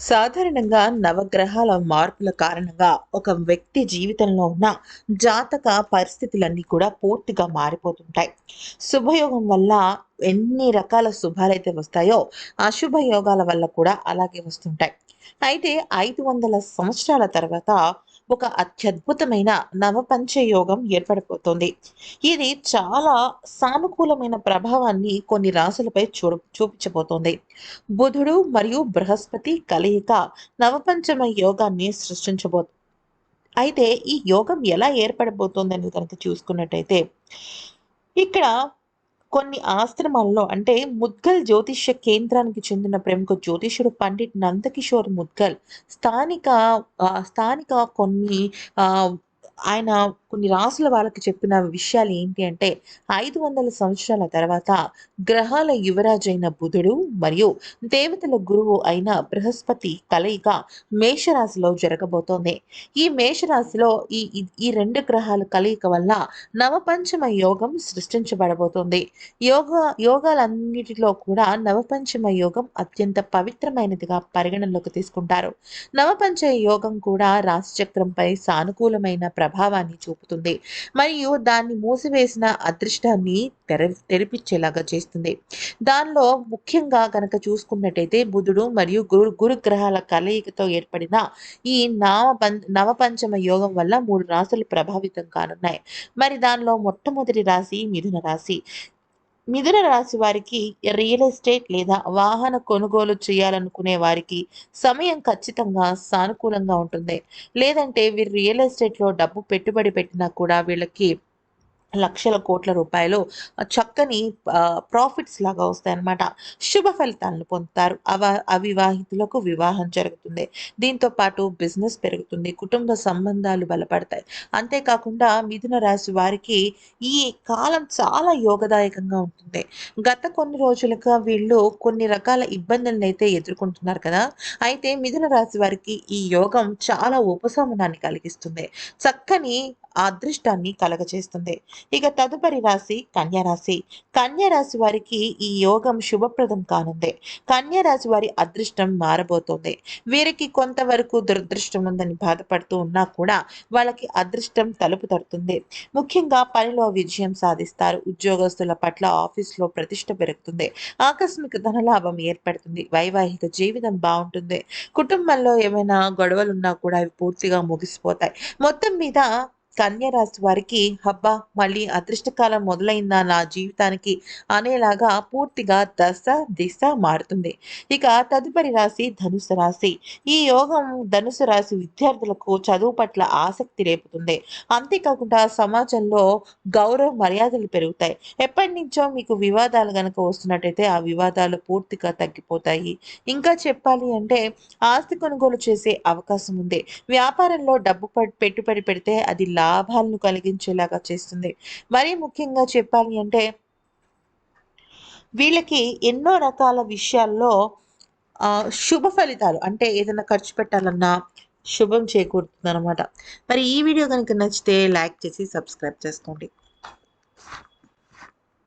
సాధారణంగా నవగ్రహాల మార్పుల కారణంగా ఒక వ్యక్తి జీవితంలో ఉన్న జాతక పరిస్థితులన్నీ కూడా పూర్తిగా మారిపోతుంటాయి. శుభయోగం వల్ల ఎన్ని రకాల శుభాలైతే వస్తాయో అశుభ యోగాల వల్ల కూడా అలాగే వస్తుంటాయి. అయితే ఐదు వందల సంవత్సరాల తర్వాత ఒక అత్యద్భుతమైన నవపంచ యోగం ఏర్పడిపోతుంది ఇది చాలా సానుకూలమైన ప్రభావాన్ని కొన్ని రాశులపై చూ చూపించబోతోంది. బుధుడు మరియు బృహస్పతి కలయిక నవపంచమ యోగాన్ని సృష్టించబో అయితే ఈ యోగం ఎలా ఏర్పడబోతోందని కనుక చూసుకున్నట్టయితే ఇక్కడ కొన్ని ఆశ్రమాల్లో అంటే ముద్గల్ జ్యోతిష్య కేంద్రానికి చెందిన ప్రముఖ జ్యోతిష్యుడు పండిట్ నందకిషోర్ ముద్గల్ స్థానిక స్థానిక కొన్ని ఆయన కొన్ని రాసుల వాళ్ళకి చెప్పిన విషయాలు ఏంటి అంటే ఐదు వందల సంవత్సరాల తర్వాత గ్రహాల యువరాజైన బుధుడు మరియు దేవతల గురువు అయిన బృహస్పతి కలయిక మేషరాశిలో జరగబోతోంది. ఈ మేషరాశిలో ఈ ఈ- రెండు గ్రహాల కలయిక వల్ల నవపంచమ యోగం సృష్టించబడబోతోంది. యోగ యోగాలన్నిటిలో కూడా నవపంచమ యోగం అత్యంత పవిత్రమైనదిగా పరిగణనలోకి తీసుకుంటారు. నవపంచ యోగం కూడా రాశిచక్రంపై సానుకూలమైన ప్రభావాన్ని చూపుతుంది మరియు దాన్ని మూసివేసిన అదృష్టాన్ని తెర తెరిపించేలాగా చేస్తుంది. దానిలో ముఖ్యంగా కనుక చూసుకున్నట్టయితే బుధుడు మరియు గురు గురుగ్రహాల కలయికతో ఏర్పడిన ఈ నవ నవపంచమ యోగం వల్ల మూడు రాశులు ప్రభావితం కానున్నాయి. మరి దానిలో మొట్టమొదటి రాశి మిథున రాశి. మిథున రాశి వారికి రియల్ ఎస్టేట్ లేదా వాహన కొనుగోలు చేయాలనుకునే వారికి సమయం ఖచ్చితంగా సానుకూలంగా ఉంటుంది. లేదంటే వీరు రియల్ ఎస్టేట్లో డబ్బు పెట్టుబడి పెట్టినా కూడా వీళ్ళకి లక్షల కోట్ల రూపాయలు చక్కని ప్రాఫిట్స్ లాగా వస్తాయన్నమాట. శుభ ఫలితాలను పొందుతారు. అవ అవివాహితులకు వివాహం జరుగుతుంది. దీంతో పాటు బిజినెస్ పెరుగుతుంది. కుటుంబ సంబంధాలు బలపడతాయి. అంతేకాకుండా మిథున రాశి వారికి ఈ కాలం చాలా యోగదాయకంగా ఉంటుంది. గత కొన్ని రోజులుగా వీళ్ళు కొన్ని రకాల ఇబ్బందులను అయితే ఎదుర్కొంటున్నారు కదా. అయితే మిథున రాశి వారికి ఈ యోగం చాలా ఉపశమనాన్ని కలిగిస్తుంది. చక్కని అదృష్టాన్ని కలగచేస్తుంది ఇక తదుపరి రాశి కన్యరాశి కన్యరాశి వారికి ఈ యోగం శుభప్రదం కానుంది. కన్యరాశి వారి అదృష్టం మారబోతోంది. వీరికి కొంతవరకు దురదృష్టం ఉందని బాధపడుతూ ఉన్నా కూడా వాళ్ళకి అదృష్టం తలుపు తడుతుంది. ముఖ్యంగా పనిలో విజయం సాధిస్తారు. ఉద్యోగస్తుల పట్ల ఆఫీస్లో ప్రతిష్ట పెరుగుతుంది. ఆకస్మిక ధనలాభం ఏర్పడుతుంది. వైవాహిక జీవితం బాగుంటుంది. కుటుంబంలో ఏమైనా గొడవలు ఉన్నా కూడా అవి పూర్తిగా ముగిసిపోతాయి. మొత్తం మీద కన్యరాశి వారికి హబ్బా మళ్ళీ అదృష్టకాలం మొదలైందా నా జీవితానికి? అనేలాగా పూర్తిగా దశ దిశ మారుతుంది. ఇక తదుపరి రాశి ధనుసు రాశి. ఈ యోగం ధనుసు రాశి విద్యార్థులకు చదువు పట్ల ఆసక్తి రేపుతుంది. అంతేకాకుండా సమాజంలో గౌరవ మర్యాదలు పెరుగుతాయి. ఎప్పటి నుంచో మీకు వివాదాలు కనుక వస్తున్నట్టయితే ఆ వివాదాలు పూర్తిగా తగ్గిపోతాయి. ఇంకా చెప్పాలి అంటే ఆస్తి కొనుగోలు చేసే అవకాశం ఉంది. వ్యాపారంలో డబ్బు ప- పెట్టుబడి పెడితే అది లాభాలను కలిగించేలాగా చేస్తుంది. మరీ ముఖ్యంగా చెప్పాలి అంటే వీళ్ళకి ఎన్నో రకాల విషయాల్లో శుభ ఫలితాలు అంటే ఏదైనా ఖర్చు పెట్టాలన్నా శుభం చేకూరుతుంది అనమాట మరి ఈ వీడియో కనుక నచ్చితే లైక్ చేసి సబ్స్క్రైబ్ చేసుకోండి.